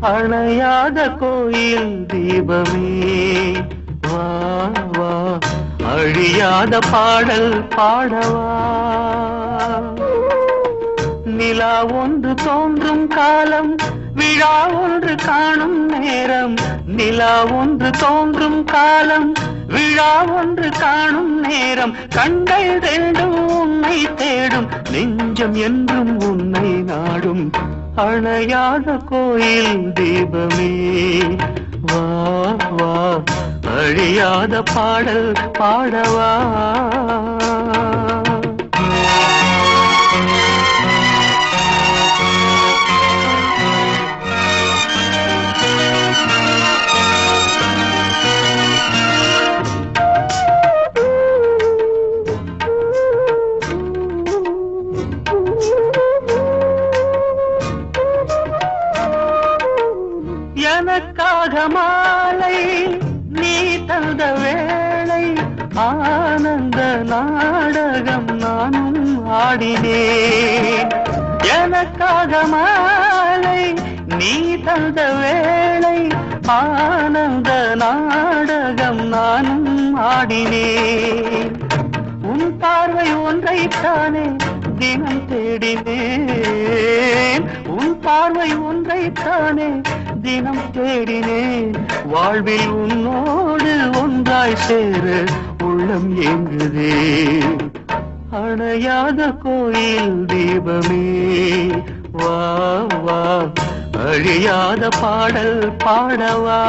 அணையாத கோயில் தீபமே. வா வா அழியாத பாடல் பாடவா. நிலா ஒன்று தோன்றும் காலம் விழா ஒன்று காணும் நேரம். நிலா ஒன்று தோன்றும் காலம் விழா ஒன்று காணும் நேரம். கண்கள் ரெண்டும் உன்னை தேடும் நெஞ்சம் என்றும் உன்னை நாடும். அணையாத கோயில் தீபமே. வா வா அழியாத பாடல் பாடவா. எனக்காக மாலை நீ தந்த வேளை ஆனந்த நாடகம் நானும் ஆடினேன். எனக்காக மாலை நீ தந்த வேளை ஆனந்த நாடகம் நானும் ஆடினேன். உன் பார்வை ஒன்றைத்தானே தினம் தேடினேன். உன் பார்வை ஒன்றைத்தானே தினம் தேடினேன் வாழ்வில் உன்னோடு ஒன்றாய் சேர உள்ளம் ஏங்குதே. அணையாத கோயில் தீபமே வா வா அழியாத பாடல் பாடவா.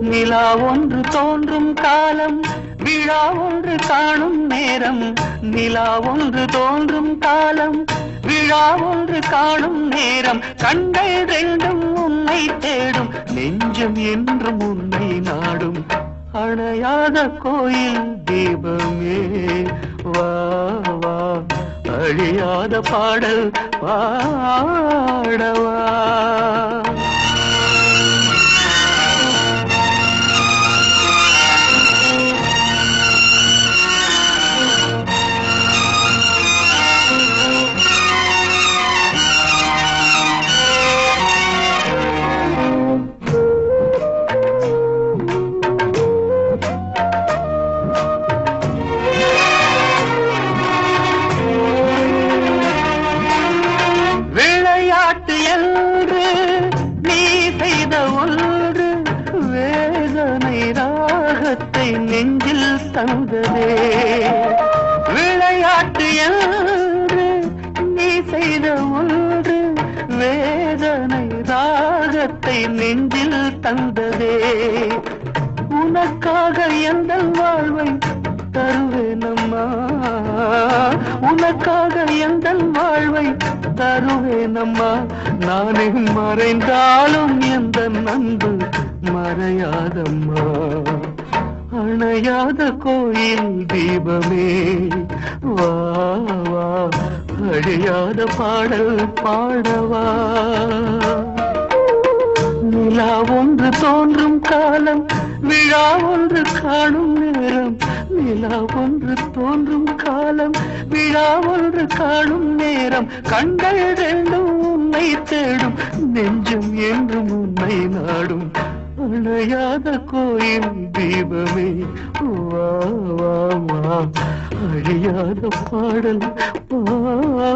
நிலா ஒன்று தோன்றும் காலம் விழா ஒன்று காணும் நேரம் நிலா ஒன்று தோன்றும் காலம். விழா ஒன்று காணும் நேரம் கண்கள் ரெண்டும் உன்னை தேடும். நெஞ்சம் என்றும் உன்னை நாடும். அணையாத கோயில் தீபமே. வா வா. அழியாத பாடல் பாடவா. தந்ததே விளையாட்டு என்று நீ செய்த ஒன்று வேதனை ராகத்தை நெஞ்சில் தந்ததே. உனக்காக எந்த வாழ்வை தருவேனம்மா உனக்காக எந்த வாழ்வை தருவேனம்மா நானே மறைந்தாலும் எந்த நன்பு மறையாதம்மா. அணையாத கோயில் தீபமே. வா வா அழியாத பாடல் பாடவா. நிலா ஒன்று தோன்றும் காலம் விழா ஒன்று காணும் நேரம். நிலா ஒன்று தோன்றும் காலம் விழா ஒன்று காணும் நேரம். கண்கள் ரெண்டும் உன்னை தேடும் நெஞ்சும் என்றும் உன்னை நாடும். அணையாத கோயில் தீபமே வாவா அழியாத பாடல் பாடவா